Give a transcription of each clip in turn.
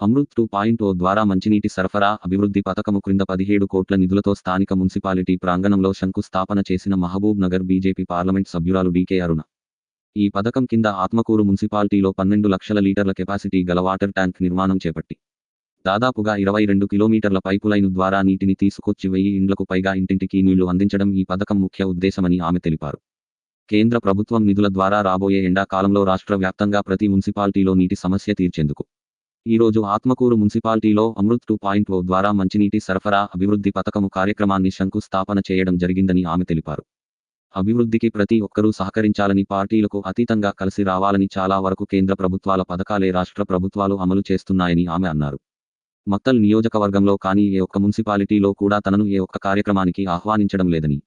Amrit two point ఓ ద్వారా మంచినీటి సరఫరా అభివృద్ధి పథకము క్రింద పదిహేడు కోట్ల నిధులతో స్థానిక మున్సిపాలిటీ ప్రాంగణంలో శంకుస్థాపన చేసిన మహబూబ్ నగర్ బీజేపీ పార్లమెంట్ సభ్యురాలు డీకే అరుణ. ఈ పథకం కింద ఆత్మకూరు మున్సిపాలిటీలో పన్నెండు లక్షల లీటర్ల కెపాసిటీ గల వాటర్ ట్యాంక్ నిర్మాణం చేపట్టి. దాదాపుగా ఇరవై రెండు కిలోమీటర్ల పైపులైను ద్వారా నీటిని తీసుకొచ్చి వెయ్యి ఇండ్లకు పైగా ఇంటింటికి నీళ్ళు అందించడం ఈ పథకం ముఖ్య ఉద్దేశమని ఆమె తెలిపారు. కేంద్ర ప్రభుత్వం నిధుల ద్వారా రాబోయే ఎండాకాలంలో రాష్ట్ర వ్యాప్తంగా ప్రతి మున్సిపాలిటీలో నీటి సమస్య తీర్చేందుకు ఈ రోజు ఆత్మకూరు మున్సిపాలిటీలో అమృత్ టూ పాయింట్ ఓ ద్వారా మంచినీటి సరఫరా అభివృద్ధి పథకము కార్యక్రమాన్ని శంకుస్థాపన చేయడం జరిగిందని ఆమె తెలిపారు. అభివృద్ధికి ప్రతి ఒక్కరూ సహకరించాలని పార్టీలకు అతీతంగా కలిసి రావాలని చాలా వరకు కేంద్ర ప్రభుత్వాల పథకాలే రాష్ట్ర ప్రభుత్వాలు అమలు చేస్తున్నాయని ఆమె అన్నారు. మత్తల్ నియోజకవర్గంలో కానీ ఏ ఒక్క మున్సిపాలిటీలో కూడా తనను ఏ ఒక్క కార్యక్రమానికి ఆహ్వానించడం లేదని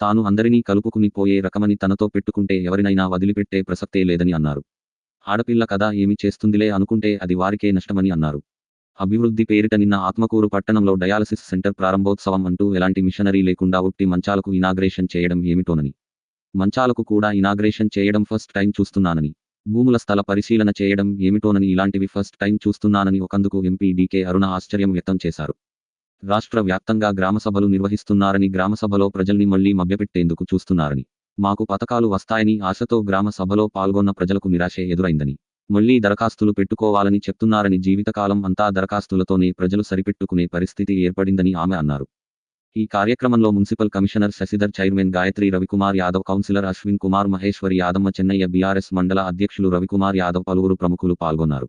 తాను అందరినీ కలుపుకుని పోయే రకమని తనతో పెట్టుకుంటే ఎవరినైనా వదిలిపెట్టే ప్రసక్తే లేదని అన్నారు. ఆడపిల్ల కదా ఏమి చేస్తుందిలే అనుకుంటే అది వారికే నష్టమని అన్నారు. అభివృద్ధి పేరిట నిన్న ఆత్మకూరు పట్టణంలో డయాలసిస్ సెంటర్ ప్రారంభోత్సవం అంటూ ఎలాంటి మిషనరీ లేకుండా ఉట్టి మంచాలకు ఇనాగ్రేషన్ చేయడం ఏమిటోనని. మంచాలకు కూడా ఇనాగ్రేషన్ చేయడం ఫస్ట్ టైం చూస్తున్నానని. భూముల స్థల పరిశీలన చేయడం ఏమిటోనని ఇలాంటివి ఫస్ట్ టైం చూస్తున్నానని ఒకందుకు ఎంపీ డీకే అరుణ ఆశ్చర్యం వ్యక్తం చేశారు. రాష్ట్ర వ్యాప్తంగా గ్రామసభలు నిర్వహిస్తున్నారని గ్రామసభలో ప్రజల్ని మళ్ళీ మభ్యపెట్టేందుకు చూస్తున్నారని. మాకు పథకాలు వస్తాయని ఆశతో గ్రామ సభలో పాల్గొన్న ప్రజలకు నిరాశే ఎదురైందని. మళ్ళీ దరఖాస్తులు పెట్టుకోవాలని చెప్తున్నారని జీవితకాలం అంతా దరఖాస్తులతోనే ప్రజలు సరిపెట్టుకునే పరిస్థితి ఏర్పడిందని ఆమె అన్నారు. ఈ కార్యక్రమంలో municipal commissioner Shashidhar chairman Gayatri Ravikumar Yadav councillor Ashwin Kumar Maheshwari Yadamma Chennaiah BRS మండల అధ్యక్షులు రవికుమార్ యాదవ్ పలువురు ప్రముఖులు పాల్గొన్నారు.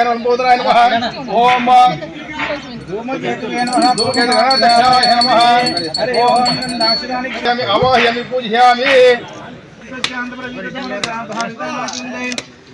గణంబోధరాయ నమః ఓం ధూమకేతువే నమః ఓం అవాహయామి పూజయామి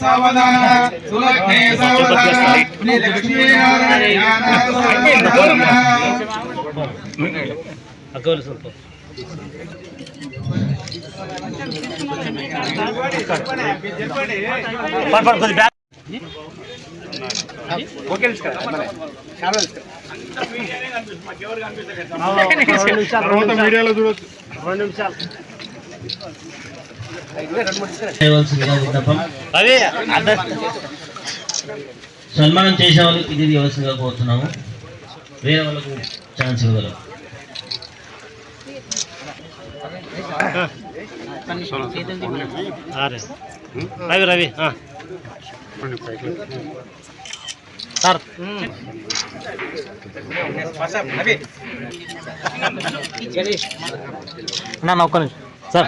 సావధాన లక్ష్మీనారాయణ అక్కలు ಸ್ವಲ್ಪ పర్ పర్ కొద్ది బ్యాక్ మీడియాలో చూడొచ్చు రెండు నిమిషాలు సన్మానం చేసే వాళ్ళకి ఇది ఇవ్వాల్సిందిగా కోరుతున్నాము వేరే వాళ్ళకు ఛాన్స్ ఇవ్వగలం. రవి రవి. సార్. నా ఒక్క నిమిషం సార్.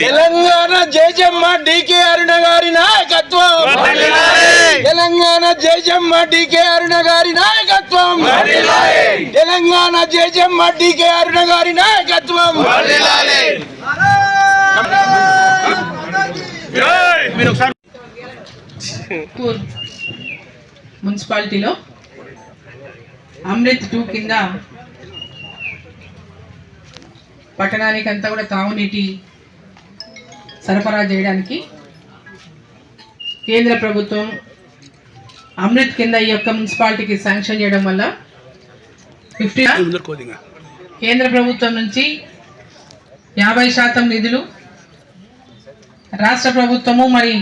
తెలంగాణ జయజమ్మ డికే అరుణ గారి నాయకత్వం. తెలంగాణ జయజమ్మ డికే అరుణ గారి నాయకత్వం. తెలంగాణ జయజమ్మ డికే అరుణ గారి నాయకత్వం. మున్సిపాలిటీలో అమృత్ టూ కింద పట్టణానికి అంతా కూడా తాగునీటి సరఫరా చేయడానికి కేంద్ర ప్రభుత్వం అమృత్ కింద ఈ యొక్క మున్సిపాలిటీకి శాంక్షన్ చేయడం వల్ల ఫిఫ్టీ కేంద్ర ప్రభుత్వం నుంచి యాభై శాతం నిధులు రాష్ట్ర ప్రభుత్వము మరి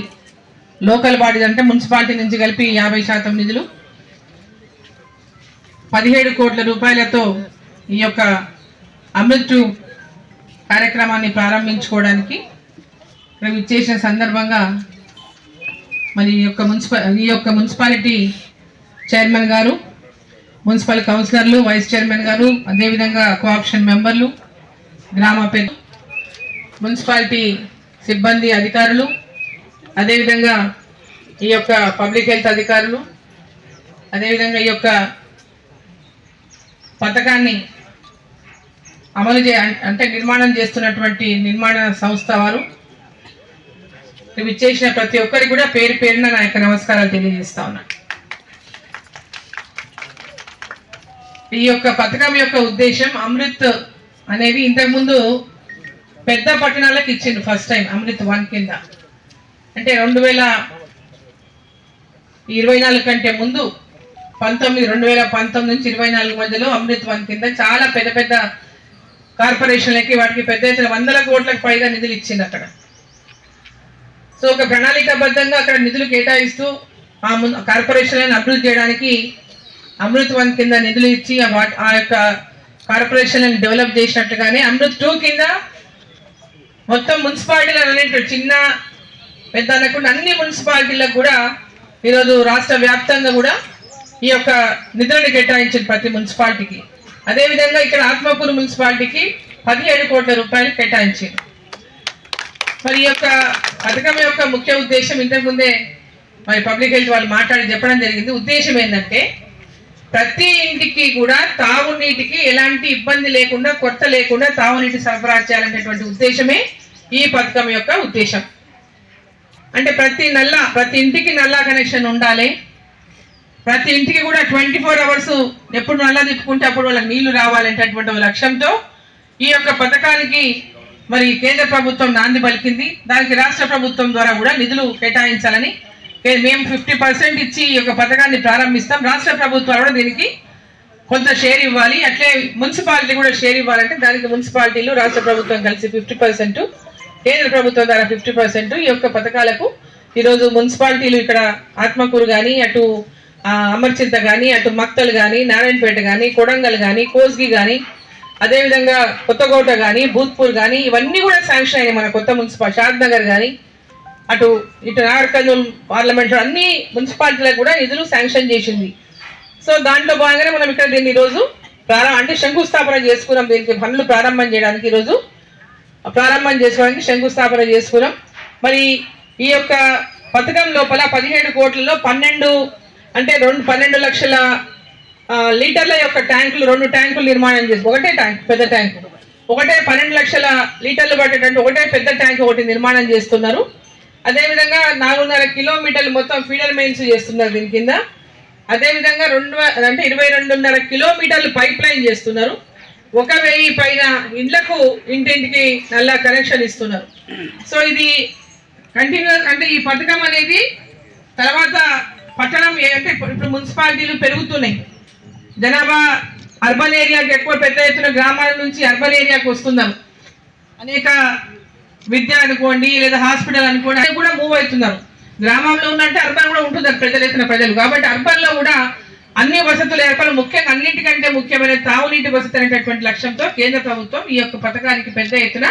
లోకల్ బాడీస్ అంటే మున్సిపాలిటీ నుంచి కలిపి యాభై శాతం నిధులు పదిహేడు కోట్ల రూపాయలతో ఈ యొక్క అమృత్ కార్యక్రమాన్ని ప్రారంభించుకోవడానికి ఇక్కడ ఇచ్చేసిన సందర్భంగా మరి ఈ యొక్క మున్సిపల్ ఈ యొక్క మున్సిపాలిటీ చైర్మన్ గారు మున్సిపల్ కౌన్సిలర్లు వైస్ చైర్మన్ గారు అదేవిధంగా కోఆప్షన్ మెంబర్లు గ్రామ పెద్ద మున్సిపాలిటీ సిబ్బంది అధికారులు అదేవిధంగా ఈ యొక్క పబ్లిక్ హెల్త్ అధికారులు అదేవిధంగా ఈ యొక్క పథకాన్ని అమలు చే అంటే నిర్మాణం చేస్తున్నటువంటి నిర్మాణ సంస్థ వారు విచ్చేసిన ఇచ్చేసిన ప్రతి ఒక్కరికి కూడా పేరు పేరున నా యొక్క నమస్కారాలు తెలియజేస్తా ఉన్నా. ఈ యొక్క పథకం యొక్క ఉద్దేశం అమృత్ అనేది ఇంతకుముందు పెద్ద పట్టణాలకు ఇచ్చిండు ఫస్ట్ టైం అమృత్ వన్ కింద. అంటే రెండు వేల ఇరవై నాలుగు కంటే ముందు పంతొమ్మిది రెండు వేల పంతొమ్మిది నుంచి ఇరవై నాలుగు మధ్యలో అమృత్ వన్ కింద చాలా పెద్ద పెద్ద కార్పొరేషన్లకి వాటికి పెద్ద ఎత్తున వందల కోట్లకు పైగా నిధులు ఇచ్చింది అక్కడ సో ఒక ప్రణాళికాబద్ధంగా అక్కడ నిధులు కేటాయిస్తూ ఆ ముందు కార్పొరేషన్లను అభివృద్ధి చేయడానికి అమృత్ వన్ కింద నిధులు ఇచ్చి ఆ ఆ యొక్క కార్పొరేషన్లను డెవలప్ చేసినట్టుగానే అమృత్ టూ కింద మొత్తం మున్సిపాలిటీలు అనేటువంటి చిన్న పెద్ద అనకుండా అన్ని మున్సిపాలిటీలకు కూడా ఈరోజు రాష్ట్ర వ్యాప్తంగా కూడా ఈ యొక్క నిధులను కేటాయించిన ప్రతి మున్సిపాలిటీకి. అదేవిధంగా ఇక్కడ ఆత్మకూరు మున్సిపాలిటీకి పదిహేడు కోట్ల రూపాయలు కేటాయించింది. మరి ఈ యొక్క పథకం యొక్క ముఖ్య ఉద్దేశం ఇంతకుముందే మరి పబ్లిక్ హెల్త్ వాళ్ళు మాట్లాడి చెప్పడం జరిగింది. ఉద్దేశం ఏంటంటే ప్రతి ఇంటికి కూడా తాగునీటికి ఎలాంటి ఇబ్బంది లేకుండా కొత్త లేకుండా తాగునీటి సరఫరా చేయాలనేటువంటి ఉద్దేశమే ఈ పథకం యొక్క ఉద్దేశం. అంటే ప్రతి నల్లా ప్రతి ఇంటికి నల్లా కనెక్షన్ ఉండాలి. ప్రతి ఇంటికి కూడా ట్వంటీ ఫోర్ అవర్స్ ఎప్పుడు నల్లా తిప్పుకుంటే అప్పుడు వాళ్ళకి నీళ్ళు రావాలనేటటువంటి లక్ష్యంతో ఈ యొక్క పథకానికి మరి కేంద్ర ప్రభుత్వం నాంది పలికింది. దానికి రాష్ట్ర ప్రభుత్వం ద్వారా కూడా నిధులు కేటాయించాలని మేము ఫిఫ్టీ పర్సెంట్ ఇచ్చి ఈ యొక్క పథకాన్ని ప్రారంభిస్తాం. రాష్ట్ర ప్రభుత్వాలు కూడా దీనికి కొంత షేర్ ఇవ్వాలి. అట్లే మున్సిపాలిటీ కూడా షేర్ ఇవ్వాలంటే దానికి మున్సిపాలిటీలు రాష్ట్ర ప్రభుత్వం కలిసి ఫిఫ్టీ పర్సెంట్ కేంద్ర ప్రభుత్వం ద్వారా ఫిఫ్టీ పర్సెంట్ ఈ యొక్క పథకాలకు ఈరోజు మున్సిపాలిటీలు ఇక్కడ ఆత్మకూరు కానీ అటు అమర్చింత కానీ అటు మక్తలు కానీ నారాయణపేట కానీ కొడంగల్ కానీ కోస్గి కానీ అదేవిధంగా కొత్తకోట కానీ భూత్పూర్ కానీ ఇవన్నీ కూడా శాంక్షన్ అయినాయి మన కొత్త మున్సిపాలిటీ షాద్ నగర్ కానీ అటు ఇటు నాగర్కర్నూలు పార్లమెంట్ అన్ని మున్సిపాలిటీలకు కూడా నిధులు శాంక్షన్ చేసింది. సో దాంట్లో భాగంగానే మనం ఇక్కడ దీన్ని ఈరోజు ప్రారంభ అంటే శంకుస్థాపన చేసుకున్నాం. దీనికి పనులు ప్రారంభం చేయడానికి ఈరోజు ప్రారంభం చేసుకోవడానికి శంకుస్థాపన చేసుకున్నాం. మరి ఈ యొక్క పథకం లోపల పదిహేడు కోట్లలో పన్నెండు అంటే రెండు పన్నెండు లక్షల లీటర్ల యొక్క ట్యాంకులు రెండు ట్యాంకులు నిర్మాణం చేసి ఒకటే ట్యాంక్ పెద్ద ట్యాంక్. ఒకటే పన్నెండు లక్షల లీటర్లు పట్టేటట్టు ఒకటే పెద్ద ట్యాంక్ ఒకటి నిర్మాణం చేస్తున్నారు. అదేవిధంగా నాలుగున్నర కిలోమీటర్లు మొత్తం ఫీడర్ మెయిన్స్ చేస్తున్నారు దీని కింద. అదేవిధంగా రెండు అంటే ఇరవై రెండున్నర కిలోమీటర్లు పైప్ లైన్ చేస్తున్నారు. ఒక వెయ్యి పైన ఇండ్లకు ఇంటింటికి నల్లా కనెక్షన్ ఇస్తున్నారు. సో ఇది కంటిన్యూస్ అంటే ఈ పథకం అనేది తర్వాత పట్టణం అంటే ఇప్పుడు మున్సిపాలిటీలు పెరుగుతున్నాయి. జనాభా అర్బన్ ఏరియాకి ఎక్కువ పెద్ద ఎత్తున గ్రామాల నుంచి అర్బన్ ఏరియాకి వస్తున్నారు అనేక విద్య అనుకోండి లేదా హాస్పిటల్ అనుకోండి అది కూడా మూవ్ అవుతున్నారు గ్రామంలో ఉన్నట్టే అర్బన్ కూడా ఉంటున్నారు ప్రజలు ఎత్తున ప్రజలు. కాబట్టి అర్బన్లో కూడా అన్ని వసతులు ఏర్పడి ముఖ్యంగా అన్నిటికంటే ముఖ్యమైన తాగునీటి వసతి అనేటటువంటి లక్ష్యంతో కేంద్ర ప్రభుత్వం ఈ యొక్క పథకానికి పెద్ద ఎత్తున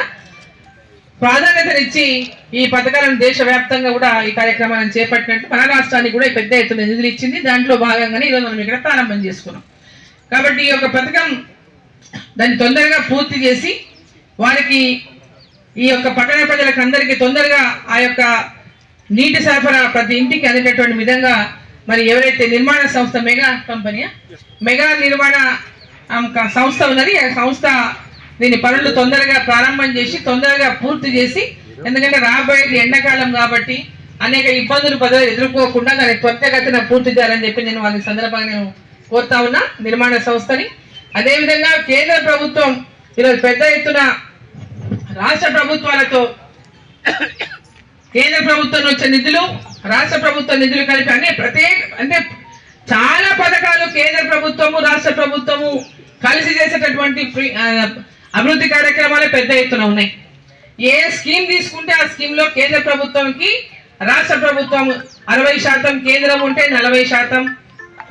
ప్రాధాన్యతనిచ్చి ఈ పథకాలను దేశవ్యాప్తంగా కూడా ఈ కార్యక్రమాలను చేపట్టినట్టు మన రాష్ట్రానికి కూడా పెద్ద ఎత్తున నిధులు ఇచ్చింది. దాంట్లో భాగంగానే ఈరోజు మనం ఇక్కడ ప్రారంభం చేసుకున్నాం. కాబట్టి ఈ యొక్క పథకం దాన్ని తొందరగా పూర్తి చేసి వారికి ఈ యొక్క పట్టణ ప్రజలకు అందరికీ తొందరగా ఆ యొక్క నీటి సరఫరా ప్రతి ఇంటికి అందేటటువంటి విధంగా మరి ఎవరైతే నిర్మాణ సంస్థ మెగా కంపెనీ మెగా నిర్మాణ సంస్థ ఉన్నది. ఆ సంస్థ దీని పనులు తొందరగా ప్రారంభం చేసి తొందరగా పూర్తి చేసి ఎందుకంటే రాబోయేది ఎండాకాలం కాబట్టి అనేక ఇబ్బందులు పదవి ఎదుర్కోకుండా దాన్ని త్వరితగతిన పూర్తి చేయాలని చెప్పి నేను వాళ్ళ సందర్భంగా నేను కోరుతా ఉన్నా నిర్మాణ సంస్థని. అదేవిధంగా కేంద్ర ప్రభుత్వం ఈరోజు పెద్ద ఎత్తున రాష్ట్ర ప్రభుత్వాలతో కేంద్ర ప్రభుత్వం వచ్చే నిధులు రాష్ట్ర ప్రభుత్వ నిధులు కలిపి అనే ప్రత్యేక అంటే చాలా పథకాలు కేంద్ర ప్రభుత్వము రాష్ట్ర ప్రభుత్వము కలిసి చేసేటటువంటి అభివృద్ధి కార్యక్రమాలు పెద్ద ఎత్తున ఉన్నాయి. ఏ స్కీమ్ తీసుకుంటే ఆ స్కీమ్లో కేంద్ర ప్రభుత్వంకి రాష్ట్ర ప్రభుత్వం అరవై శాతం కేంద్రం ఉంటే నలభై శాతం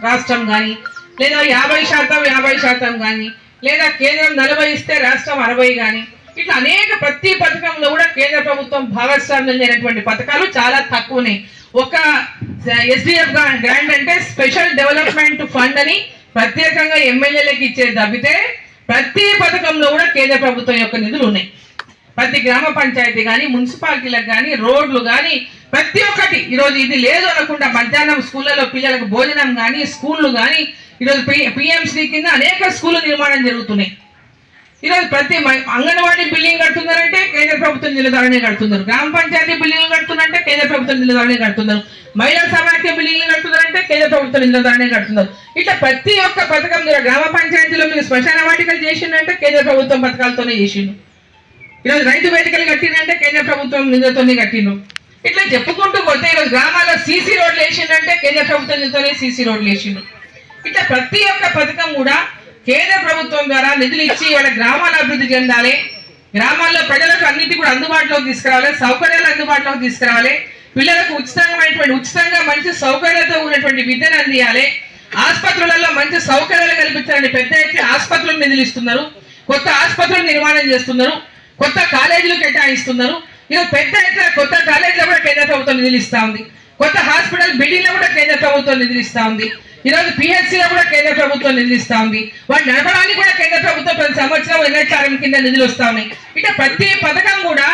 రాష్ట్రం కానీ లేదా యాభై శాతం యాభై శాతం కానీ లేదా కేంద్రం నలభై ఇస్తే రాష్ట్రం అరవై కానీ ఇట్లా అనేక ప్రతి పథకంలో కూడా కేంద్ర ప్రభుత్వం భాగస్వామ్యం లేనటువంటి పథకాలు చాలా తక్కువనే. ఒక ఎస్డిఎఫ్ గ్రాండ్ అంటే స్పెషల్ డెవలప్మెంట్ ఫండ్ అని ప్రత్యేకంగా ఎమ్మెల్యేలకు ఇచ్చేది తప్పితే ప్రతి పథకంలో కూడా కేంద్ర ప్రభుత్వం యొక్క నిధులు ఉన్నాయి. ప్రతి గ్రామ పంచాయతీ కానీ మున్సిపాలిటీలకు కానీ రోడ్లు కానీ ప్రతి ఒక్కటి. ఈరోజు ఇది లేదు అనకుండా మధ్యాహ్నం స్కూళ్ళలో పిల్లలకు భోజనం కానీ స్కూళ్ళు కానీ ఈరోజు పిఎంసీ కింద అనేక స్కూళ్ళు నిర్మాణం జరుగుతున్నాయి. ఈరోజు ప్రతి మ- అంగన్వాడీ బిల్డింగ్ కడుతున్నారంటే కేంద్ర ప్రభుత్వం నిలదారనే కడుతున్నారు. గ్రామ పంచాయతీ బిల్డింగ్లు కడుతున్నారంటే కేంద్ర ప్రభుత్వం నిలదారనే కడుతున్నారు. మహిళా సమాఖ్య బిల్డింగ్లు కడుతున్నారంటే కేంద్ర ప్రభుత్వం నిలదారనే కడుతున్నారు. ఇట్లా ప్రతి ఒక్క పథకం ద్వారా గ్రామ పంచాయతీలో మీరు శ్మశాన వాటికలు చేసిందంటే కేంద్ర ప్రభుత్వం పథకాలతోనే చేసిండు ఈరోజు రైతు వేదికలు కట్టిందంటే కేంద్ర ప్రభుత్వం నిధులతోనే కట్టిండు ఇట్లా చెప్పుకుంటూ పోతే ఈరోజు గ్రామాల్లో సీసీ రోడ్లు వేసిండంటే కేంద్ర ప్రభుత్వం నిధులతోనే సీసీ రోడ్లు వేసిండు ఇట్లా ప్రతి ఒక్క పథకం కూడా కేంద్ర ప్రభుత్వం ద్వారా నిధులు ఇచ్చి వాళ్ళ గ్రామాలు అభివృద్ధి చెందాలి. గ్రామాల్లో ప్రజలకు అన్నిటి కూడా అందుబాటులోకి తీసుకురావాలి. సౌకర్యాలు అందుబాటులోకి తీసుకురావాలి. పిల్లలకు ఉచితమైనటువంటి ఉచితంగా మంచి సౌకర్యాలతో ఉన్నటువంటి విద్యను అందియాలి. ఆసుపత్రులలో మంచి సౌకర్యాలు కల్పించాలని పెద్ద ఎత్తున ఆసుపత్రులు నిధులు ఇస్తున్నారు. కొత్త ఆసుపత్రులు నిర్మాణం చేస్తున్నారు. కొత్త కాలేజీలు కేటాయిస్తున్నారు. ఇక పెద్ద ఎత్తున కొత్త కాలేజీలో కూడా కేంద్ర ప్రభుత్వం నిధులు ఇస్తా ఉంది. కొత్త హాస్పిటల్ బిల్డింగ్లో కూడా కేంద్ర ప్రభుత్వం నిధులు ఇస్తా ఉంది. ఈ రోజు PHC లో కూడా కేంద్ర ప్రభుత్వం నిధులు ఇస్తా ఉంది వాటి నడపడానికి కూడా కేంద్ర ప్రభుత్వం ప్రతి సంవత్సరం ఎన్హెచ్ఆర్ఎం కింద నిధులు వస్తా ఉన్నాయి ఇట్లా ప్రతి పథకం కూడా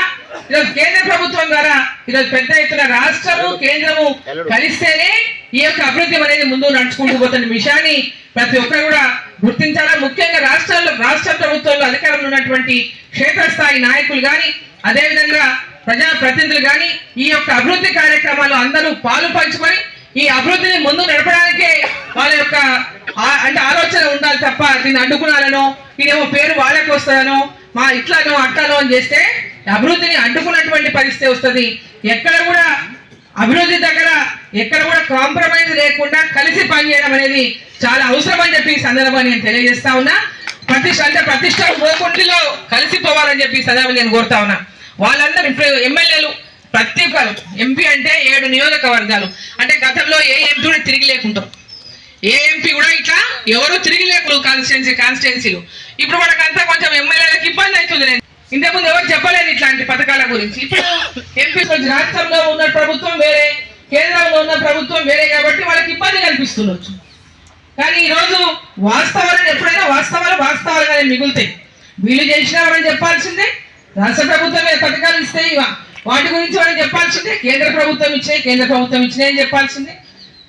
ఈరోజు కేంద్ర ప్రభుత్వం ద్వారా ఈరోజు పెద్ద ఎత్తున రాష్ట్రము కేంద్రము కలిస్తేనే ఈ యొక్క అభివృద్ధి అనేది ముందు నడుచుకుంటూ పోతున్న విషయాన్ని ప్రతి ఒక్కరు కూడా గుర్తించాలా? ముఖ్యంగా రాష్ట్రాల్లో రాష్ట్ర ప్రభుత్వంలో అధికారంలో ఉన్నటువంటి క్షేత్రస్థాయి నాయకులు కానీ అదేవిధంగా ప్రజా ప్రతినిధులు కానీ ఈ యొక్క అభివృద్ధి కార్యక్రమాలు అందరూ పాలు పంచుకొని ఈ అభివృద్ధిని ముందు నడపడానికే వాళ్ళ యొక్క ఆ- అంటే ఆలోచన ఉండాలి తప్ప నేను అడ్డుకున్నారనో నేనేమో పేరు వాళ్ళకి వస్తుందనో మా ఇట్లానో అట్లానో అని చేస్తే అభివృద్ధిని అడ్డుకున్నటువంటి పరిస్థితి వస్తుంది. ఎక్కడ కూడా అభివృద్ధి దగ్గర ఎక్కడ కూడా కాంప్రమైజ్ లేకుండా కలిసి పనిచేయడం అనేది చాలా అవసరం అని చెప్పి ఈ సందర్భాన్ని నేను తెలియజేస్తా ఉన్నా. ప్రతిష్ట అంటే ప్రతిష్ట పోకుంటిలో కలిసిపోవాలని చెప్పి ఈ సందర్భంగా నేను కోరుతా ఉన్నా. వాళ్ళందరూ ఇప్పుడు ఎమ్మెల్యేలు ప్రతి ఒక్కరు ఎంపీ అంటే ఏడు నియోజకవర్గాలు. అంటే గతంలో ఏ ఎంపీ కూడా తిరిగి లేకుంటారు ఏ ఎంపీ కూడా ఇట్లా ఎవరు తిరిగి లేకుండా కాన్స్టిట్యున్సీ కాన్స్టిట్యున్సీలు ఇప్పుడు మనకంతా కొంచెం ఎమ్మెల్యేలకు ఇబ్బంది అవుతుంది. నేను ఇంతకుముందు ఎవరు చెప్పలేదు ఇట్లాంటి పథకాల గురించి. ఇప్పుడు ఎంపీ రాష్ట్రంలో ఉన్న ప్రభుత్వం వేరే కేంద్రంలో ఉన్న ప్రభుత్వం వేరే కాబట్టి వాళ్ళకి ఇబ్బంది కనిపిస్తుండొచ్చు. కానీ ఈ రోజు వాస్తవాలను ఎప్పుడైనా వాస్తవాలు వాస్తవాలుగానే మిగులుతాయి. వీళ్ళు చేసినామని చెప్పాల్సిందే. రాష్ట్ర ప్రభుత్వమే పథకాలు ఇస్తాయి వాటి గురించి మనం చెప్పాల్సిందే. కేంద్ర ప్రభుత్వం ఇచ్చినాయి కేంద్ర ప్రభుత్వం ఇచ్చినాయి అని చెప్పాల్సిందే.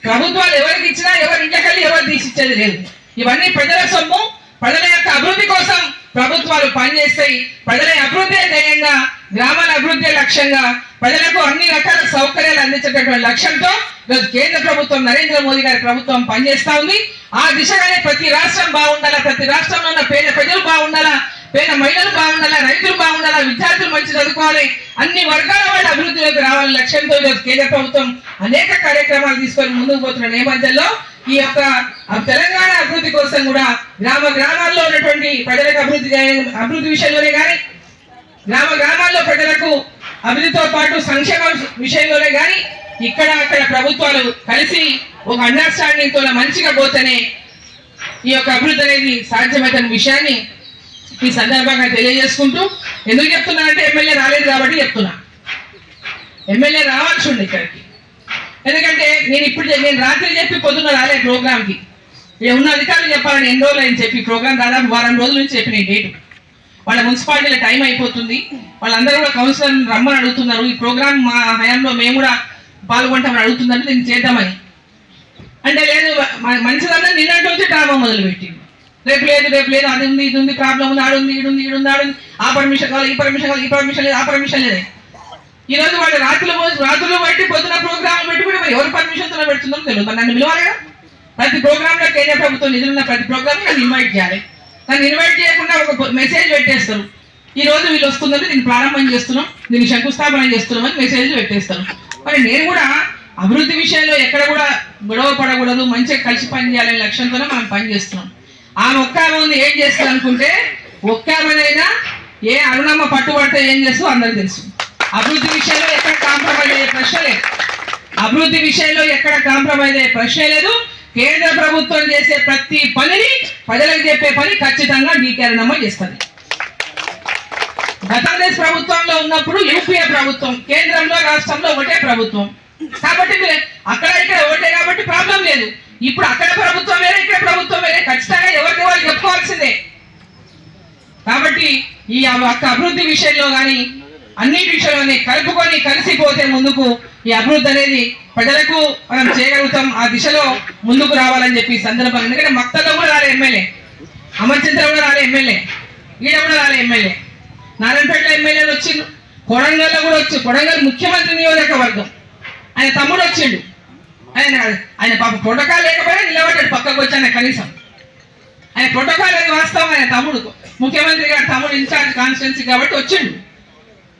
ప్రభుత్వాలు ఎవరికి ఇచ్చినా ఎవరి ఇంటికెళ్ళి ఎవరు తీసిచ్చేది లేదు. ఇవన్నీ ప్రజల సొమ్ము ప్రజల యొక్క అభివృద్ధి కోసం ప్రభుత్వాలు పనిచేస్తాయి. ప్రజల అభివృద్ధి ధ్యేయంగా గ్రామాల అభివృద్ధి లక్ష్యంగా ప్రజలకు అన్ని రకాల సౌకర్యాలు అందించేటటువంటి లక్ష్యంతో ఈరోజు కేంద్ర ప్రభుత్వం నరేంద్ర మోదీ గారి ప్రభుత్వం పనిచేస్తా ఉంది. ఆ దిశగానే ప్రతి రాష్ట్రం బాగుండాలా? ప్రతి రాష్ట్రంలో ఉన్న పేద ప్రజలు బాగుండాలా? పేద మహిళలు బాగుండాలా రైతులు బాగుండాలా విద్యార్థులు మంచి చదువుకోవాలి అన్ని వర్గాల వాళ్ళు అభివృద్ధిలోకి రావాలని లక్ష్యంతో ఈరోజు కేంద్ర ప్రభుత్వం అనేక కార్యక్రమాలు తీసుకొని ముందుకు పోతున్న నేపథ్యంలో ఈ యొక్క తెలంగాణ అభివృద్ధి కోసం కూడా గ్రామ గ్రామాల్లో ఉన్నటువంటి ప్రజలకు అభివృద్ధి అభివృద్ధి విషయంలోనే కానీ గ్రామ గ్రామాల్లో ప్రజలకు అభివృద్ధితో పాటు సంక్షేమ విషయంలోనే కానీ ఇక్కడ అక్కడ ప్రభుత్వాలు కలిసి ఒక అండర్స్టాండింగ్తో మంచిగా పోతేనే ఈ యొక్క అభివృద్ధి అనేది సాధ్యమవుతున్న విషయాన్ని ఈ సందర్భంగా తెలియజేసుకుంటూ ఎందుకు చెప్తున్నానంటే ఎమ్మెల్యే రాలేదు కాబట్టి చెప్తున్నా. ఎమ్మెల్యే రావాల్సి ఉంది ఇక్కడికి. ఎందుకంటే నేను ఇప్పుడు నేను రాత్రి చెప్పి పొద్దున్న రాలే ప్రోగ్రామ్కి. ఉన్న అధికారులు చెప్పాలని ఎన్ని రోజులు అని చెప్పి ప్రోగ్రామ్ దాదాపు వారం రోజుల నుంచి చెప్పిన నేను డేట్. వాళ్ళ మున్సిపాలిటీలో టైం అయిపోతుంది. వాళ్ళందరూ కూడా కౌన్సిలర్ రమ్మని అడుగుతున్నారు. ఈ ప్రోగ్రామ్ మా హయాంలో మేము కూడా పాల్గొంటామని అడుగుతుందంటే నేను చేద్దామని. అంటే లేదు మంచిదన్నా నిన్నటి నుంచి డ్రామా మొదలుపెట్టింది రేపు లేదు రేపు లేదు అది ఉంది ఇది ఉంది ప్రాబ్లం ఉంది ఆడుంది ఈడుంది ఈడుంది ఆడుంది ఆ పర్మిషన్ కావాలి ఈ పర్మిషన్ కావాలి ఈ పర్మిషన్ లేదు ఆ పర్మిషన్ లేదు. ఈ రోజు వాళ్ళు రాత్రులు రాత్రులు బట్టి పొద్దున ప్రోగ్రామ్ పెట్టి కూడా మరి ఎవరు పర్మిషన్తో పెడుతుందో తెలియదు. మరి నన్ను పిలవాలిగా ప్రతి ప్రోగ్రామ్లో కేంద్ర ప్రభుత్వం నిధులున్న ప్రతి ప్రోగ్రామ్ నన్ను ఇన్వైట్ చేయాలి. నన్ను ఇన్వైట్ చేయకుండా ఒక మెసేజ్ పెట్టేస్తారు. ఈ రోజు వీళ్ళు వస్తుందని నేను ప్రారంభం చేస్తున్నాం దీన్ని శంకుస్థాపన చేస్తున్నాం అని పెట్టేస్తాను మరి నేను కూడా అభివృద్ధి విషయంలో ఎక్కడ కూడా గొడవ పడకూడదు మంచిగా కలిసి పని చేయాలనే లక్ష్యంతోనే మనం పని ఆ ఒక్క ఆమె ఉంది ఏం చేస్తుంది అనుకుంటే ఒక్క ఆమెనైనా ఏ అరుణమ్మ పట్టుబడితే ఏం చేస్తుందో అందరికి తెలుసు. అభివృద్ధి విషయంలో ఎక్కడ కాంప్రమైజ్ అయ్యే ప్రశ్న లేదు. అభివృద్ధి విషయంలో ఎక్కడ కాంప్రమైజ్ అయ్యే ప్రశ్న లేదు. కేంద్ర ప్రభుత్వం చేసే ప్రతి పనిని ప్రజలకు చెప్పే పని ఖచ్చితంగా డీకే అరుణమ్మ చేస్తుంది. గతందేశ్ ప్రభుత్వంలో ఉన్నప్పుడు యూపీఏ ప్రభుత్వం కేంద్రంలో రాష్ట్రంలో ఒకటే ప్రభుత్వం. కాబట్టి మీరు అక్కడ ఇక్కడ ఒకటే కాబట్టి ప్రాబ్లం లేదు. ఇప్పుడు అక్కడ ప్రభుత్వం వేరే ఇక్కడ ప్రభుత్వం వేరే ఖచ్చితంగా ఎవరికి వాళ్ళు చెప్పుకోవాల్సిందే కాబట్టి ఈ యొక్క అభివృద్ధి విషయంలో కానీ అన్ని విషయంలోనే కలుపుకొని కలిసిపోతే ముందుకు ఈ అభివృద్ధి అనేది ప్రజలకు మనం చేయగలుగుతాం ఆ దిశలో ముందుకు రావాలని చెప్పి సందర్భం ఎందుకంటే మక్తలో కూడా రాలే ఎమ్మెల్యే. అమర్చింద్ర కూడా రాలే ఎమ్మెల్యే. ఈడ కూడా రాలే ఎమ్మెల్యే. నారాయణపేటలో ఎమ్మెల్యేలు వచ్చిండు కొడంగల్లో కూడా వచ్చి కొడంగల్ ముఖ్యమంత్రి నియోజకవర్గం. ఆయన తమ్ముడు వచ్చిండు. ఆయన ఆయన పాప ప్రోటోకాల్ లేకపోయినా నిలబడ్డాడు పక్కకు వచ్చి కనీసం. ఆయన ప్రోటోకాల్ అది వాస్తవం ఆయన తమ్ముడు. ముఖ్యమంత్రి గారు తమ్ముడు ఇన్ఛార్జ్ కాన్స్టిట్యున్సీ కాబట్టి వచ్చిండు.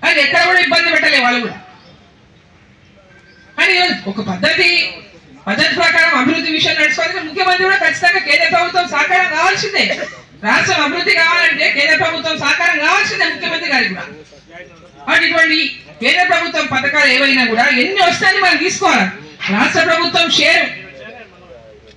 కానీ ఎక్కడ కూడా ఇబ్బంది పెట్టలే వాళ్ళు కూడా. కానీ ఒక పద్ధతి పద్ధతి ప్రకారం అభివృద్ధి విషయం నడుచుకోవాలి ముఖ్యమంత్రి కూడా ఖచ్చితంగా కేంద్ర ప్రభుత్వం సహకారం కావాల్సిందే. రాష్ట్రం అభివృద్ధి కావాలంటే కేంద్ర ప్రభుత్వం సహకారం కావాల్సిందే ముఖ్యమంత్రి గారికి కూడా. అటువంటి కేంద్ర ప్రభుత్వం పథకాలు ఏవైనా కూడా ఎన్ని వస్తాయని మనం తీసుకోవాలి. రాష్ట్ర ప్రభుత్వం షేర్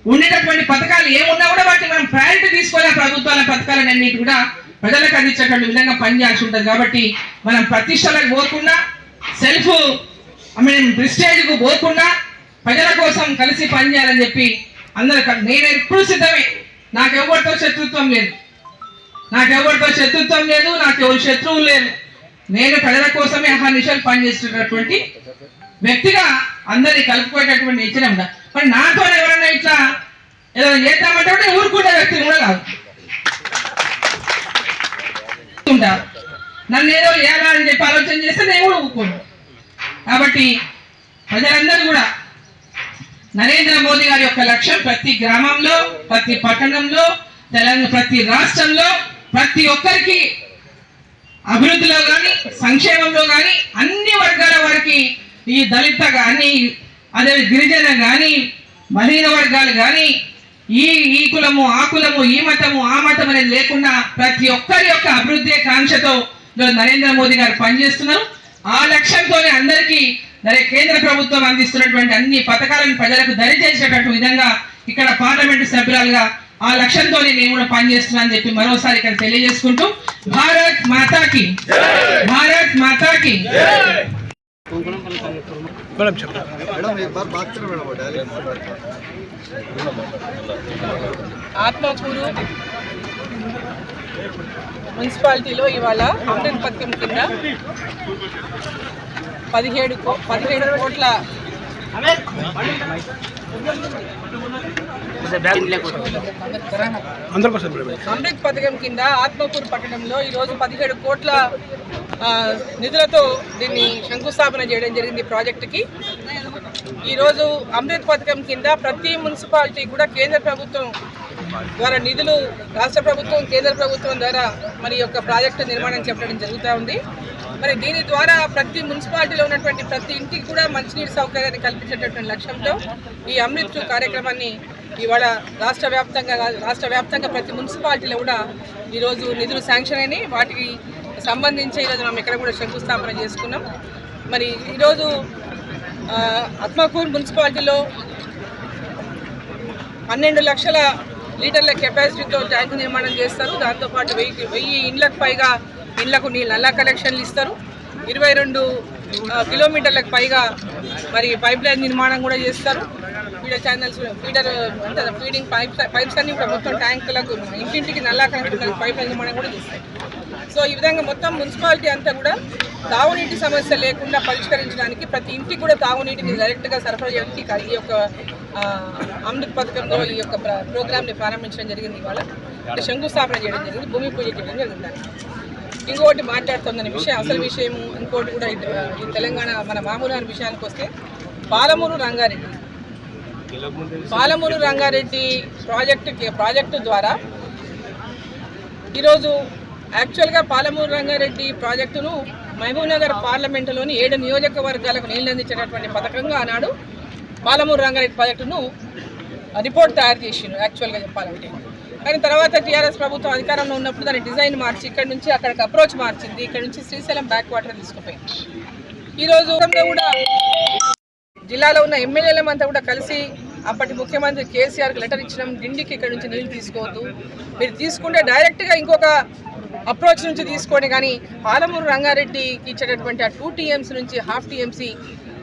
ఉండేటటువంటి పథకాలు ఏమున్నా కూడా వాటిని మనం ప్రయారిటీ తీసుకోవాలి ప్రభుత్వాల పథకాలన్నీ కూడా ప్రజలకు అందించేటువంటి విధంగా పనిచేయాల్సి ఉంటుంది. కాబట్టి మనం ప్రతిష్టలకు పోకుండా సెల్ఫ్ ఐ మీన్ ప్రిస్టేజ్కు పోకుండా ప్రజల కోసం కలిసి పనిచేయాలని చెప్పి అందరూ నేను ఎప్పుడు సిద్ధమే. నాకు ఎవరితో శత్రుత్వం లేదు. నాకు ఎవరితో శత్రుత్వం లేదు నాకు ఎవరు శత్రువు లేదు నేను ప్రజల కోసమే అహర్నిశలు పనిచేస్తున్నటువంటి వ్యక్తిగా అందరినీ కలుపుకునేటటువంటి నేచర్ ఉండ మరి నాతో ఎవరైనా ఇట్లా ఏదో చేద్దామంటే కూడా వ్యక్తి కూడా కాదు. ఉంటారు. నన్ను ఏదో చేయాలని చెప్పి ఆలోచన చేస్తే నేను కూడా ఊరుకోను. కాబట్టి ప్రజలందరూ కూడా నరేంద్ర మోదీ గారి యొక్క లక్ష్యం ప్రతి గ్రామంలో ప్రతి పట్టణంలో తెలంగాణ ప్రతి రాష్ట్రంలో ప్రతి ఒక్కరికి అభివృద్ధిలో కానీ సంక్షేమంలో కానీ అన్ని వర్గాల వారికి ఈ దళిత కానీ అదే గిరిజన కానీ బలహీన వర్గాలు కానీ ఈ ఈ కులము ఆ కులము ఈ మతము ఆ మతం అనేది లేకుండా ప్రతి ఒక్కరి యొక్క అభివృద్ధి కాంక్షతో నరేంద్ర మోదీ గారు పనిచేస్తున్నారు. ఆ లక్ష్యంతోనే అందరికీ కేంద్ర ప్రభుత్వం అందిస్తున్నటువంటి అన్ని పథకాలను ప్రజలకు దరిచేసేటట్టు విధంగా ఇక్కడ పార్లమెంటు సభ్యురాలుగా ఆ లక్ష్యంతోనే నేను కూడా పనిచేస్తున్నా అని చెప్పి మరోసారి ఇక్కడ తెలియజేసుకుంటూ భారత్ మాతాకి భారత్ మాతాకి. ఆత్మకూరు మున్సిపాలిటీలో ఇవాళ అమృత్ పథకం కింద పదిహేడు కో పదిహేడు కోట్ల అమృత్ పథకం కింద ఆత్మకూరు పట్టణంలో ఈరోజు పదిహేడు కోట్ల నిధులతో దీన్ని శంకుస్థాపన చేయడం జరిగింది ప్రాజెక్టుకి. ఈరోజు అమృత్ పథకం కింద ప్రతి మున్సిపాలిటీ కూడా కేంద్ర ప్రభుత్వం ద్వారా నిధులు రాష్ట్ర ప్రభుత్వం కేంద్ర ప్రభుత్వం ద్వారా మరి యొక్క ప్రాజెక్టు నిర్మాణం చెప్పడం జరుగుతూ ఉంది. మరి దీని ద్వారా ప్రతి మున్సిపాలిటీలో ఉన్నటువంటి ప్రతి ఇంటికి కూడా మంచినీటి సౌకర్యాన్ని కల్పించేటటువంటి లక్ష్యంతో ఈ అమృత్ కార్యక్రమాన్ని ఇవాళ రాష్ట్ర వ్యాప్తంగా రాష్ట్ర వ్యాప్తంగా ప్రతి మున్సిపాలిటీలో కూడా ఈరోజు నిధులు శాంక్షన్ అయినాయి. వాటికి సంబంధించి ఈరోజు మనం ఇక్కడ కూడా శంకుస్థాపన చేసుకున్నాం. మరి ఈరోజు ఆత్మకూర్ మున్సిపాలిటీలో పన్నెండు లక్షల లీటర్ల కెపాసిటీతో ట్యాంకు నిర్మాణం చేస్తారు. దాంతోపాటు వెయ్యి వెయ్యి ఇండ్లకు పైగా ఇండ్లకు నీళ్ళు నల్లా కనెక్షన్లు ఇస్తారు. ఇరవై రెండు కిలోమీటర్లకు పైగా మరి పైప్ లైన్ నిర్మాణం కూడా చేస్తారు. ఫీడర్ ఛానల్స్ ఫీడర్ అంటే ఫీడింగ్ పైప్స్ పైప్స్ అన్ని కూడా మొత్తం ట్యాంకులకు ఇంటింటికి నల్లా కనెక్షన్ పైప్ లైన్ నిర్మాణం కూడా చేస్తారు. సో ఈ విధంగా మొత్తం మున్సిపాలిటీ అంతా కూడా తాగునీటి సమస్య లేకుండా పరిష్కరించడానికి ప్రతి ఇంటికి కూడా తాగునీటిని డైరెక్ట్గా సరఫరా చేయడానికి ఈ యొక్క అమృత్ పథకంలో ఈ యొక్క ప్ర- ప్రోగ్రామ్ని ప్రారంభించడం జరిగింది ఇవాళ. శంకుస్థాపన చేయడం జరిగింది భూమి పూజ చేయడం జరిగింది ఇంకొకటి మాట్లాడుతుందని విషయం అసలు విషయం ఇంకోటి కూడా ఈ తెలంగాణ మన మామూలు అనే విషయానికి వస్తే పాలమూరు రంగారెడ్డి. పాలమూరు రంగారెడ్డి ప్రాజెక్టు ప్రాజెక్టు ద్వారా ఈరోజు యాక్చువల్గా పాలమూరు రంగారెడ్డి ప్రాజెక్టును మహబూబ్నగర్ పార్లమెంటులోని ఏడు నియోజకవర్గాలకు నీళ్ళు అందించేటటువంటి పథకంగా ఆనాడు పాలమూరు రంగారెడ్డి ప్రాజెక్టును రిపోర్ట్ తయారు చేసిండు యాక్చువల్గా చెప్పాలంటే. కానీ తర్వాత టీఆర్ఎస్ ప్రభుత్వం అధికారంలో ఉన్నప్పుడు దాని డిజైన్ మార్చి ఇక్కడ నుంచి అక్కడికి అప్రోచ్ మార్చింది. ఇక్కడ నుంచి శ్రీశైలం బ్యాక్ వాటర్ తీసుకుపోయింది. ఈరోజు కూడా జిల్లాలో ఉన్న ఎమ్మెల్యేలమంతా కూడా కలిసి అప్పటి ముఖ్యమంత్రి కేసీఆర్కి లెటర్ ఇచ్చినాం. డిండికి ఇక్కడ నుంచి నీళ్ళు తీసుకోవద్దు. మీరు తీసుకుంటే డైరెక్ట్గా ఇంకొక అప్రోచ్ నుంచి తీసుకోండి కానీ పాలమూరు రంగారెడ్డికి ఇచ్చేటటువంటి ఆ టూ టీఎంసీ నుంచి హాఫ్ టీఎంసీ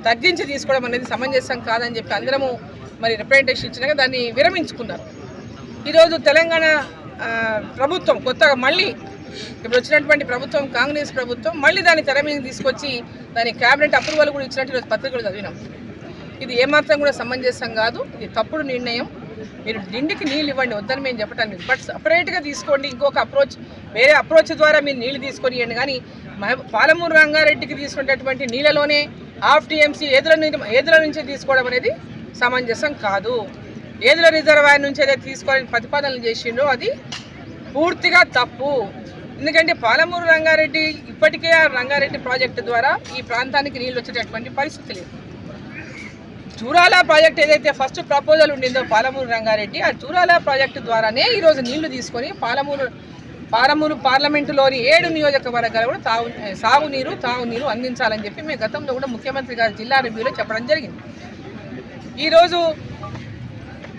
తగ్గించి తీసుకోవడం అనేది సమంజసం కాదని చెప్పి అందరము మరి రిప్రజెంటేషన్ ఇచ్చినాక దాన్ని విరమించుకున్నారు. ఈరోజు తెలంగాణ ప్రభుత్వం కొత్తగా మళ్ళీ ఇప్పుడు వచ్చినటువంటి ప్రభుత్వం కాంగ్రెస్ ప్రభుత్వం మళ్ళీ దాన్ని తెర మీద తీసుకొచ్చి దాని క్యాబినెట్ అప్రూవల్ కూడా ఇచ్చినట్టు ఈరోజు పత్రికలు చదివినాం. ఇది ఏమాత్రం కూడా సమంజసం కాదు ఇది తప్పుడు నిర్ణయం. మీరు డిండికి నీళ్ళు ఇవ్వండి వద్దని మేము చెప్పటానికి బట్ సపరేట్గా తీసుకోండి ఇంకొక అప్రోచ్ వేరే అప్రోచ్ ద్వారా మీరు నీళ్ళు తీసుకొని ఇవ్వండి. కానీ పాలమూరు రంగారెడ్డికి తీసుకునేటటువంటి నీళ్ళలోనే హాఫ్ టీఎంసీ ఏదుల ఏదుల నుంచే తీసుకోవడం అనేది సమంజసం కాదు. ఏదుల రిజర్వాయర్ నుంచి ఏదైతే తీసుకోవాలని ప్రతిపాదనలు చేసిండో అది పూర్తిగా తప్పు. ఎందుకంటే పాలమూరు రంగారెడ్డి ఇప్పటికే ఆ రంగారెడ్డి ప్రాజెక్టు ద్వారా ఈ ప్రాంతానికి నీళ్ళు వచ్చేటటువంటి పరిస్థితి లేదు. చూరాల ప్రాజెక్ట్ ఏదైతే ఫస్ట్ ప్రపోజల్ ఉండిందో పాలమూరు రంగారెడ్డి ఆ చూరాల ప్రాజెక్టు ద్వారానే ఈరోజు నీళ్ళు తీసుకొని పాలమూరు పాలమూరు పార్లమెంటులోని ఏడు నియోజకవర్గాలు కూడా తాగు సాగునీరు తాగునీరు అందించాలని చెప్పి మేము గతంలో కూడా ముఖ్యమంత్రి గారు జిల్లా రివ్యూలో చెప్పడం జరిగింది. ఈరోజు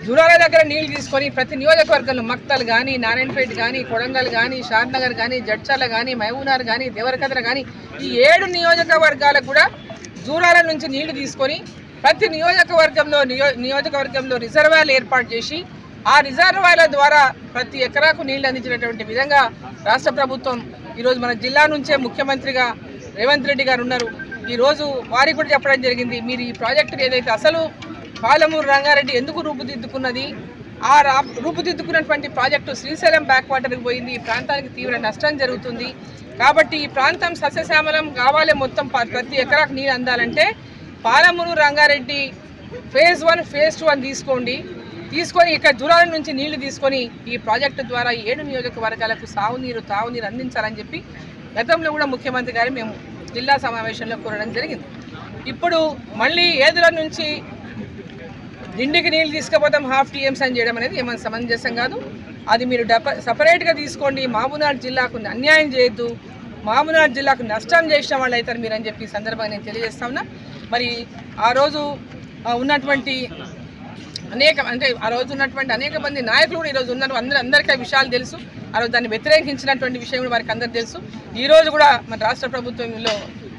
జూరాల దగ్గర నీళ్ళు తీసుకొని ప్రతి నియోజకవర్గంలో మక్తల్ కానీ నారాయణపేట కానీ కొడంగల్ కానీ షాద్నగర్ కానీ జడ్చర్ల కానీ మహబూనార్ కానీ దేవరకద్ర కానీ ఈ ఏడు నియోజకవర్గాలకు కూడా జూరాల నుంచి నీళ్ళు తీసుకొని ప్రతి నియోజకవర్గంలో నియో నియోజకవర్గంలో రిజర్వాయర్లు ఏర్పాటు చేసి ఆ రిజర్వాయర్ల ద్వారా ప్రతి ఎకరాకు నీళ్ళు అందించినటువంటి విధంగా రాష్ట్ర ప్రభుత్వం ఈరోజు మన జిల్లా నుంచే ముఖ్యమంత్రిగా రేవంత్ రెడ్డి గారు ఉన్నారు. ఈరోజు వారికి కూడా చెప్పడం జరిగింది మీరు ఈ ప్రాజెక్టు ఏదైతే అసలు పాలమూరు రంగారెడ్డి ఎందుకు రూపుదిద్దుకున్నది ఆ రూపుదిద్దుకున్నటువంటి ప్రాజెక్టు శ్రీశైలం బ్యాక్ వాటర్కి పోయింది ఈ ప్రాంతానికి తీవ్ర నష్టం జరుగుతుంది. కాబట్టి ఈ ప్రాంతం సస్యశ్యామలం కావాలి మొత్తం ప- ప్రతి ఎకరాకు నీళ్ళు అందాలంటే Palamuru Rangareddy phase one phase two అని తీసుకోండి. తీసుకొని ఇక్కడ దూరాల నుంచి నీళ్ళు తీసుకొని ఈ ప్రాజెక్టు ద్వారా ఏడు నియోజకవర్గాలకు సాగునీరు తాగునీరు అందించాలని చెప్పి గతంలో కూడా ముఖ్యమంత్రి గారు మేము జిల్లా సమావేశంలో కోరడం జరిగింది. ఇప్పుడు మళ్ళీ ఏదుల నుంచి దిండికి నీళ్ళు తీసుకుపోతాం హాఫ్ టీఎంస్ అని చేయడం అనేది ఏమైనా సమంజసం కాదు. అది మీరు డప సపరేట్గా తీసుకోండి. మామూనాడు జిల్లాకు అన్యాయం చేయొద్దు. మామూనాడు జిల్లాకు నష్టం చేసిన వాళ్ళు అవుతారు మీరు అని చెప్పి ఈ సందర్భంగా నేను తెలియజేస్తా ఉన్నా. మరి ఆ రోజు ఉన్నటువంటి అనేక అంటే ఆ రోజు ఉన్నటువంటి అనేక మంది నాయకులు కూడా ఈరోజు ఉన్నారు. అందరూ అందరికీ ఆ విషయాలు తెలుసు. ఆ రోజు దాన్ని వ్యతిరేకించినటువంటి విషయం కూడా వారికి అందరూ తెలుసు. ఈరోజు కూడా మన రాష్ట్ర ప్రభుత్వంలో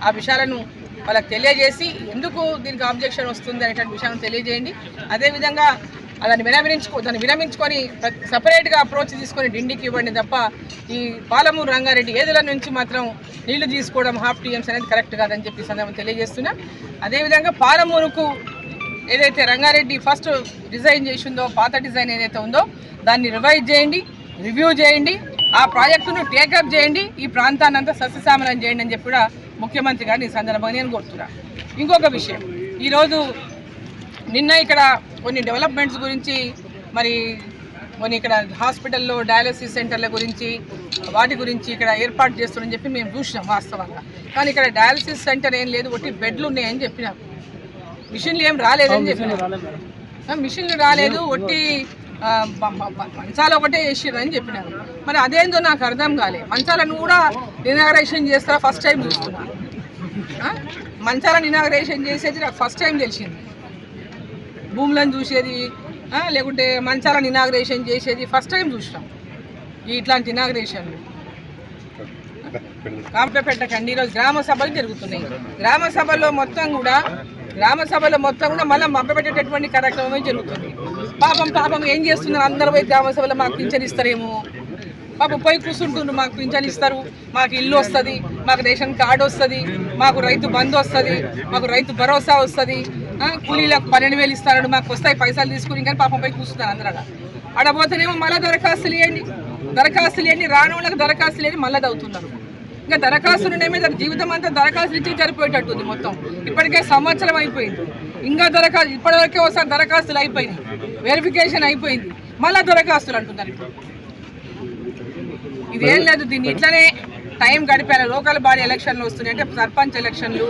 ఆ విషయాలను వాళ్ళకి తెలియజేసి ఎందుకు దీనికి ఆబ్జెక్షన్ వస్తుంది అనేటువంటి విషయాన్ని తెలియజేయండి. అదేవిధంగా దాన్ని విరమించుకో దాన్ని విరమించుకొని సపరేట్గా అప్రోచ్ తీసుకొని డిండికి ఇవ్వండి తప్ప ఈ పాలమూరు రంగారెడ్డి ఏదుల నుంచి మాత్రం నీళ్ళు తీసుకోవడం హాఫ్ టీఎంస్ అనేది కరెక్ట్ కాదని చెప్పి సందర్భం తెలియజేస్తున్నా. అదేవిధంగా పాలమూరుకు ఏదైతే రంగారెడ్డి ఫస్ట్ డిజైన్ చేసిందో పాత డిజైన్ ఏదైతే ఉందో దాన్ని రివైజ్ చేయండి రివ్యూ చేయండి ఆ ప్రాజెక్టును టేకప్ చేయండి ఈ ప్రాంతాన్ని అంతా సస్యశామలం చేయండి అని చెప్పి కూడా ముఖ్యమంత్రి గారిని ఈ సందర్భంగా నేను కోరుతున్నాను ఇంకొక విషయం ఈరోజు నిన్న ఇక్కడ కొన్ని డెవలప్మెంట్స్ గురించి మరి కొన్ని ఇక్కడ హాస్పిటల్లో డయాలసిస్ సెంటర్ల గురించి వాటి గురించి ఇక్కడ ఏర్పాటు చేస్తున్నారని చెప్పి మేము చూసినాం వాస్తవంగా. కానీ ఇక్కడ డయాలసిస్ సెంటర్ ఏం లేదు ఒకటి బెడ్లు ఉన్నాయని చెప్పినాం. మిషన్లు ఏం రాలేదని చెప్పినారు ఆ, మిషన్లు రాలేదు ఒట్టి మంచాలు ఒకటే వేసిర్రు చెప్పినారు. మరి అదేందో నాకు అర్థం కాలే. మంచాలను కూడా ఇనాగరేషన్ చేస్తారా ఫస్ట్ టైం చూస్తున్నా? మంచాలను ఇనాగరేషన్ చేసేది నాకు ఫస్ట్ టైం తెలిసింది. భూములను చూసేది లేకుంటే మంచాలను ఇనాగ్రేషన్ చేసేది ఫస్ట్ టైం చూసినాం ఇట్లాంటి ఇనాగ్రేషన్లు. కాంపే పెట్టకండి. ఈరోజు గ్రామ సభలు జరుగుతున్నాయి. గ్రామ సభలో మొత్తం కూడా గ్రామ సభలో మొత్తం కూడా మళ్ళీ మభ్యపెట్టేటటువంటి కార్యక్రమమే జరుగుతుంది. పాపం పాపం ఏం చేస్తున్నారు? అందరూ పోయి గ్రామ సభలో మాకు పింఛన్ ఇస్తారేమో? పాపం పోయి కూర్చుంటుండ్రు మాకు పింఛన్ ఇస్తారు. మాకు ఇల్లు వస్తుంది మాకు రేషన్ కార్డు వస్తుంది మాకు రైతు బంద్ వస్తుంది మాకు రైతు భరోసా వస్తుంది. కూలీలకు పన్నెండు వేలు ఇస్తారు మాకు వస్తాయి పైసలు తీసుకుని కానీ పాపం పోయి కూర్చున్నారు అందరూ ఆడ. పోతేనేమో మళ్ళీ దరఖాస్తులు ఇవ్వండి దరఖాస్తులు లేని రాని వాళ్ళకి దరఖాస్తులు లేని మళ్ళీ చదువుతున్నారు. ఇంకా దరఖాస్తులు ఉన్నాయి మీద జీవితం అంతా దరఖాస్తులు ఇచ్చి సరిపోయేటట్టుంది మొత్తం. ఇప్పటికే సంవత్సరం అయిపోయింది. ఇంకా దరఖాస్తు ఇప్పటివరకే ఒకసారి దరఖాస్తులు అయిపోయింది వెరిఫికేషన్ అయిపోయింది. మళ్ళీ దరఖాస్తులు అంటున్నారు ఇప్పుడు. ఇదేం లేదు దీన్ని ఇట్లనే టైం గడిపారు. లోకల్ బాడీ ఎలక్షన్లు వస్తున్నాయి. అంటే సర్పంచ్ ఎలక్షన్లు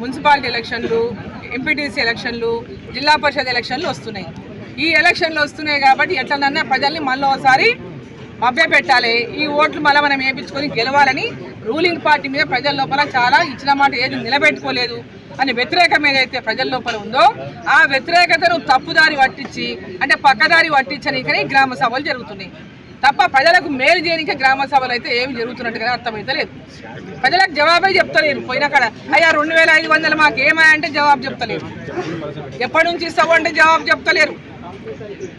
మున్సిపాలిటీ ఎలక్షన్లు ఎంపీటీసీ ఎలక్షన్లు జిల్లా పరిషత్ ఎలక్షన్లు వస్తున్నాయి. ఈ ఎలక్షన్లు వస్తున్నాయి కాబట్టి ఎట్లనన్నా ప్రజల్ని మళ్ళీ ఒకసారి మభ్యపెట్టాలి. ఈ ఓట్లు మళ్ళీ మనం వేయించుకొని గెలవాలని రూలింగ్ పార్టీ మీద ప్రజల లోపల చాలా ఇచ్చిన మాట ఏది నిలబెట్టుకోలేదు. అని వ్యతిరేకం ఏదైతే ప్రజల లోపల ఉందో ఆ వ్యతిరేకతను తప్పుదారి పట్టించి అంటే పక్కదారి పట్టించని కానీ గ్రామ సభలు జరుగుతున్నాయి. తప్ప ప్రజలకు మేలు చేయనికే గ్రామ సభలు అయితే ఏమి జరుగుతున్నట్టుగా అర్థమైతే లేదు. ప్రజలకు జవాబే చెప్తలేరు. పోయిన కాడ అయ్యా రెండు వేల ఐదు వందలు మాకు ఏమాయంటే అంటే జవాబు చెప్తలేరు. ఎప్పటి నుంచి ఇస్తావు అంటే జవాబు చెప్తలేరు.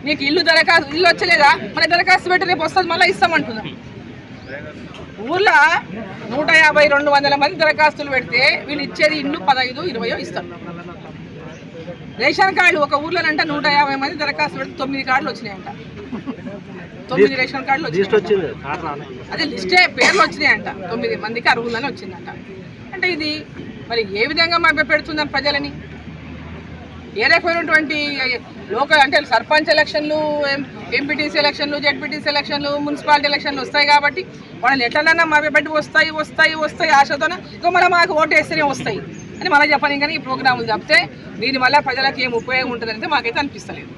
నీకు ఇల్లు దరఖాస్తు ఇల్లు వచ్చలేదా? మన దరఖాస్తు పెట్టి రేపు వస్తుంది మళ్ళీ ఇస్తామంటున్నాం. ఊర్లో నూట యాభై రెండు వందల మంది దరఖాస్తులు పెడితే వీళ్ళు ఇచ్చేది ఇల్లు పదహైదు ఇరవయో ఇస్తారు. రేషన్ కార్డు ఒక ఊర్లోనంట నూట యాభై మంది దరఖాస్తు పెడితే తొమ్మిది కార్డులు వచ్చినాయంట. తొమ్మిది రేషన్ కార్డులు వచ్చినాయి అదే లిస్టే పేర్లు వచ్చినాయంట. తొమ్మిది మందికి అర్హులని వచ్చిందంట. అంటే ఇది మరి ఏ విధంగా మభ్య పెడుతుందని ప్రజలని? ఏ రకమైనటువంటి లోకల్ అంటే సర్పంచ్ ఎలక్షన్లు ఎంపీటీసీ ఎలక్షన్లు జెడ్పీటీసీ ఎలక్షన్లు మున్సిపాలిటీ ఎలక్షన్లు వస్తాయి కాబట్టి వాళ్ళని ఎట్లన్నా మభ్యపెట్టి వస్తాయి వస్తాయి వస్తాయి ఆశతోనే ఇంకా మనం మాకు ఓటు వేస్తేనే వస్తాయి అని మనం చెప్పని కానీ ఈ ప్రోగ్రాములు చెప్తే దీనివల్ల ప్రజలకు ఏం ఉపయోగం ఉంటుందంటే మాకైతే అనిపిస్తలేదు.